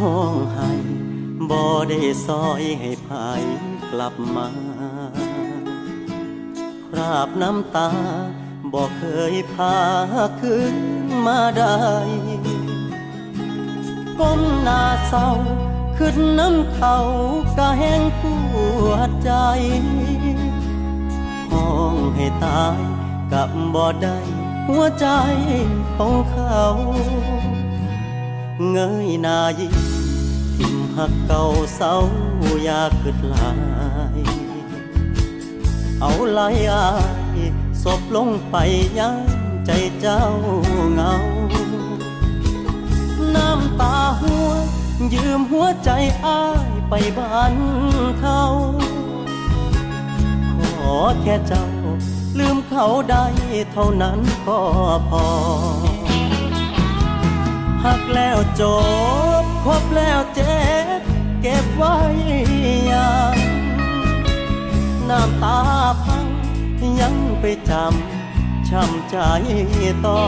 ห้องให้บ่ได้ซอยให้ภายกลับมา คราบน้ำตาบ่เคยพาขึ้นมาได้ก้มหน้าเศร้าขึ้นน้ำเขาก็แห้งปวดใจ ห้องให้ตายกับบ่ได้หัวใจของเขา เงยหน้ายิ้มทิมหักเก่าเศร้าอยากขึ้นหลาย เอาลายอายศพลงไปยังใจเจ้าเงา น้ำตาหัว ยืมหัวใจอ้ายไปบ้านเขาขอแค่เจ้า ลืมเขาได้เท่านั้นก็พอ หักแล้วจบคบแล้วเจ็บเก็บไว้ยังน้ำตาพังยังไปจำช้ำใจต่อ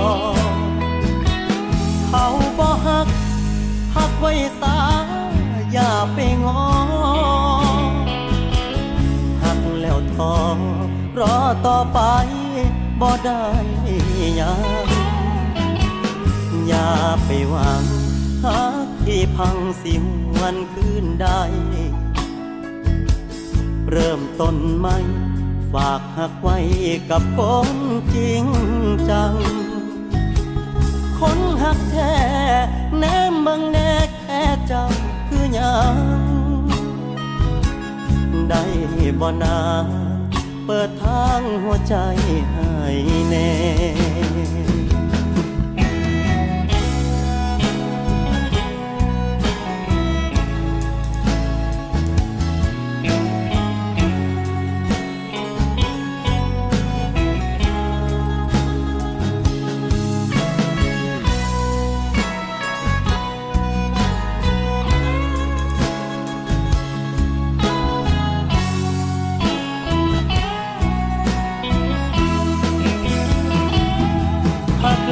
เขาบ่หักหักไว้สาอย่าไปงอหักแล้วทอรอต่อไปบ่ได้ยัง ไปหวังหักที่พังสิหวนคืนได้ เริ่มต้นใหม่ฝากหักไว้กับคนจริงจัง คนหักแท้แนมบังแน่แค่เจ้าคือหยังได้บ่นานเปิดทางหัวใจให้แน่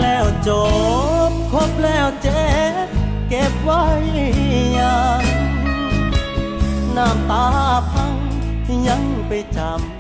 แล้วจบ ครบแล้วเจ็บเก็บไว้ยังน้ำตาพังยังไปจำ